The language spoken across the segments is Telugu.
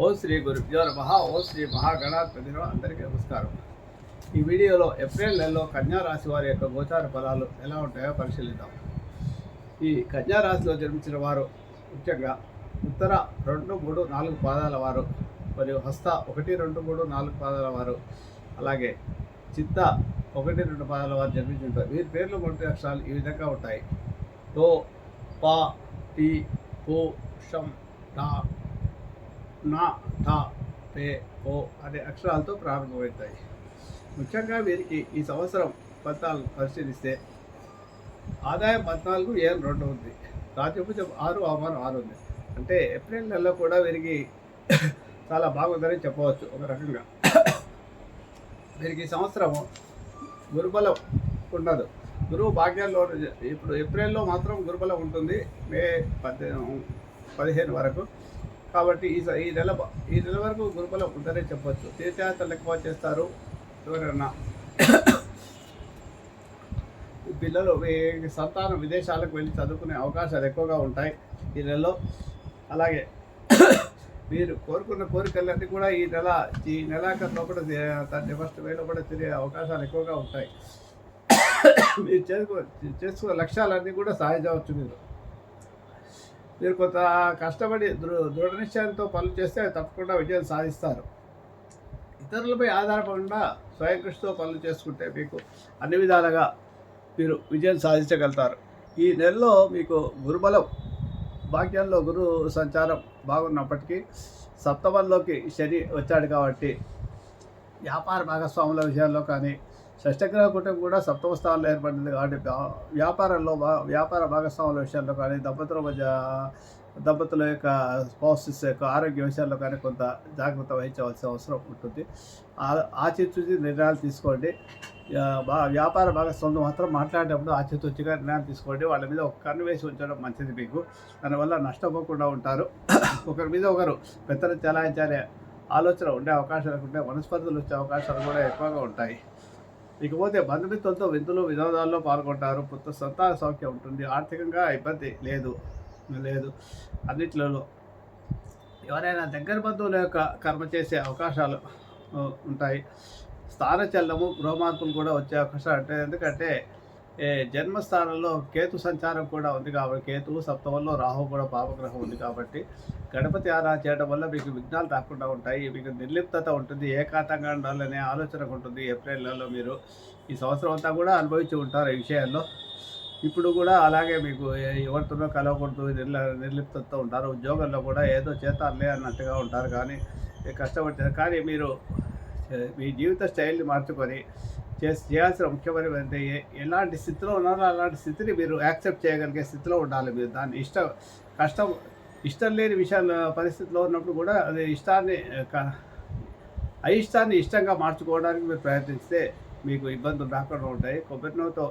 ఓ శ్రీ గురుభ్యో నమ. ఓ శ్రీ మహాగణాధిపతి అందరికీ నమస్కారం. ఈ వీడియోలో ఏప్రిల్ నెలలో కన్యా రాశి వారి యొక్క గోచార ఫలాలు ఎలా ఉంటాయో పరిశీలిద్దాం. ఈ కన్యారాశిలో జన్మించిన వారు ముఖ్యంగా ఉత్తర రెండు మూడు నాలుగు పాదాల వారు మరియు హస్త ఒకటి రెండు మూడు నాలుగు పాదాల వారు అలాగే చిత్త ఒకటి రెండు పాదాల వారు జన్మించి ఉంటారు. వీరి పేర్లు మొదటి అక్షరాలు ఈ విధంగా ఉంటాయి. తో పా టి పు షం టా నా థ పే ఓ అనే అక్షరాలతో ప్రారంభమవుతాయి. ముఖ్యంగా వీరికి ఈ సంవత్సరం పద్నాలుగు పరిశీలిస్తే ఆదాయం పద్నాలుగు ఏం రెండు ఉంది. రాజ్యభుజం ఆరు అవమానం ఆరు ఉంది. అంటే ఏప్రిల్ నెలలో కూడా వీరికి చాలా బాగుందని చెప్పవచ్చు ఒక రకంగా. వీరికి సంవత్సరం గురుబలం ఉండదు. గురువు భాగ్యాల్లో ఇప్పుడు ఏప్రిల్లో మాత్రం గురుబలం ఉంటుంది. మే పద్దె పదిహేను వరకు. కాబట్టి ఈ ఈ నెల ఈ నెల వరకు గురుకులం ఉందనే చెప్పొచ్చు. తీర్థయాత్రలు ఎక్కువ చేస్తారు. ఎవరైనా పిల్లలు సంతానం విదేశాలకు వెళ్ళి చదువుకునే అవకాశాలు ఎక్కువగా ఉంటాయి ఈ నెలలో. అలాగే మీరు కోరుకున్న కోరికలన్నీ కూడా ఈ నెల ఈ నెలాఖరులో కూడా థర్టీ ఫస్ట్ వేలో కూడా తిరిగే అవకాశాలు ఎక్కువగా ఉంటాయి. మీరు చేసుకో చేసుకున్న లక్ష్యాలన్నీ కూడా సాధించవచ్చు మీరు. మీరు కొంత కష్టపడి దృ దృఢ నిశ్చయంతో పనులు చేస్తే తప్పకుండా విజయం సాధిస్తారు. ఇతరులపై ఆధారపడకుండా స్వయం కృషితో పనులు చేసుకుంటే మీకు అన్ని విధాలుగా మీరు విజయం సాధించగలుగుతారు. ఈ నెలలో మీకు గురుబలం భాగ్యంలో గురు సంచారం బాగున్నప్పటికీ సప్తమంలోకి శని వచ్చాడు కాబట్టి వ్యాపార భాగస్వాముల విషయాల్లో కానీ షష్టగ్రహ కుటుంబం కూడా సప్తమ స్థానంలో ఏర్పడింది కాబట్టి వ్యా- వ్యాపారంలో వ్యాపార భాగస్వాముల విషయాల్లో కానీ దంపతుల మధ్య దంపతుల యొక్క స్పౌసెస్ యొక్క ఆరోగ్య విషయాల్లో కానీ కొంత జాగ్రత్త వహించవలసిన అవసరం ఉంటుంది. ఆ- ఆచితూచి నిర్ణయాలు తీసుకోండి. వ్యాపార భాగస్వాములు మాత్రం మాట్లాడేటప్పుడు ఆచితూచిగా నిర్ణయాలు తీసుకోండి. వాళ్ళ మీద ఒక కన్ను వేసి ఉంచడం మంచిది మీకు. దానివల్ల నష్టపోకుండా ఉంటారు. ఒకరి మీద ఒకరు పెద్దలు చెలాయించాలే ఆలోచన ఉండే అవకాశాలు ఉంటే మనస్పర్ధలు వచ్చే అవకాశాలు కూడా ఎక్కువగా ఉంటాయి. ఇకపోతే బంధుమిత్రులతో విందులు వినోదాల్లో పాల్గొంటారు. పుత్ర సంతాన సౌఖ్యం ఉంటుంది. ఆర్థికంగా ఇబ్బంది లేదు. లేదు. అన్నిట్లలో ఎవరైనా దగ్గర బంధువుల యొక్క కర్మ చేసే అవకాశాలు ఉంటాయి. స్థానచలనము గృహమార్పులు కూడా వచ్చే అవకాశాలు ఉంటాయి. ఎందుకంటే జన్మస్థానంలో కేతు సంచారం కూడా ఉంది కాబట్టి కేతువు సప్తమంలో రాహు కూడా పాపగ్రహం ఉంది కాబట్టి గణపతి ఆరాధన చేయడం వల్ల మీకు విఘ్నాలు రాకుండా ఉంటాయి మీకు నిర్లిప్తత ఉంటుంది ఏకాతంగా ఉండాలనే ఆలోచన ఉంటుంది. ఏప్రిల్లో మీరు ఈ సంవత్సరం అంతా కూడా అనుభవించి ఉంటారు ఈ విషయాల్లో ఇప్పుడు కూడా అలాగే మీకు ఎవరితోనో కలవకూడదు నిర్ల నిర్లిప్తతో ఉంటారు ఉద్యోగంలో కూడా ఏదో చేతారులే అన్నట్టుగా ఉంటారు కానీ కష్టపడి కానీ మీరు మీ జీవిత స్టైల్ని మార్చుకొని చేసి చేయాల్సిన ముఖ్యమైన అంటే ఏ- ఎలాంటి స్థితిలో ఉన్నారో అలాంటి స్థితిని మీరు యాక్సెప్ట్ చేయగలిగే స్థితిలో ఉండాలి మీరు. దాన్ని ఇష్టం కష్టం ఇష్టం లేని విషయాల పరిస్థితిలో ఉన్నప్పుడు కూడా అది ఇష్టాన్ని ఆ, అయిష్టాన్ని ఇష్టంగా మార్చుకోవడానికి మీరు ప్రయత్నిస్తే మీకు ఇబ్బందులు రాకుండా ఉంటాయి. కొబ్బరి నూనెతో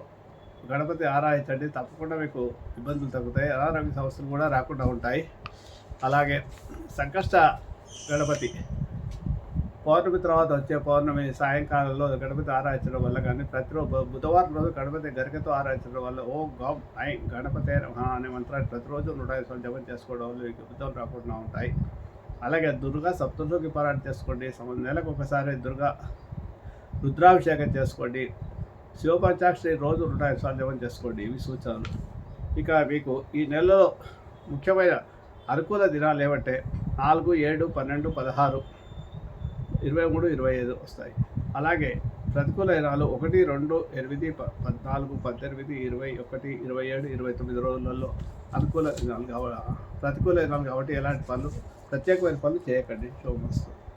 గణపతి ఆరాధించండి. తప్పకుండా మీకు ఇబ్బందులు తగ్గుతాయి. అనారోగ్య సమస్యలు కూడా రాకుండా ఉంటాయి. అలాగే సంకష్ట గణపతి పౌర్ణమి తర్వాత వచ్చే పౌర్ణమి సాయంకాలంలో గణపతి ఆరాధించడం వల్ల కానీ ప్రతిరోజు బుధవారం రోజు గణపతి గరికతో ఆరాధించడం వల్ల ఓ గం ఐ గణపతి అనే మంత్రాన్ని ప్రతిరోజు నూట ఐదు సార్లు జపం చేసుకోవడం వల్ల మీకు ఇబ్బందులు రాకుండా ఉంటాయి. అలాగే దుర్గా సప్తలోకి పారాయణ చేసుకోండి. నెలకు ఒకసారి దుర్గా రుద్రాభిషేకం చేసుకోండి. శివపంచాక్షరి రోజు నూట ఐదు జపం చేసుకోండి. ఇవి సూచనలు. ఇక మీకు ఈ నెలలో ముఖ్యమైన అనుకూల దినాలు ఏమంటే నాలుగు ఏడు పన్నెండు పదహారు ఇరవై మూడు ఇరవై ఐదు వస్తాయి. అలాగే ప్రతికూల ఎరాలు ఒకటి రెండు ఎనిమిది ప- పద్నాలుగు పద్దెనిమిది ఇరవై ఒకటి ఇరవై ఏడు ఇరవై తొమ్మిది రోజులలో అనుకూల దినాలు కావ ప్రతికూల ఎరాలు కాబట్టి ఎలాంటి పనులు? ప్రత్యేకమైన పనులు చేయకండి. శుభమస్తు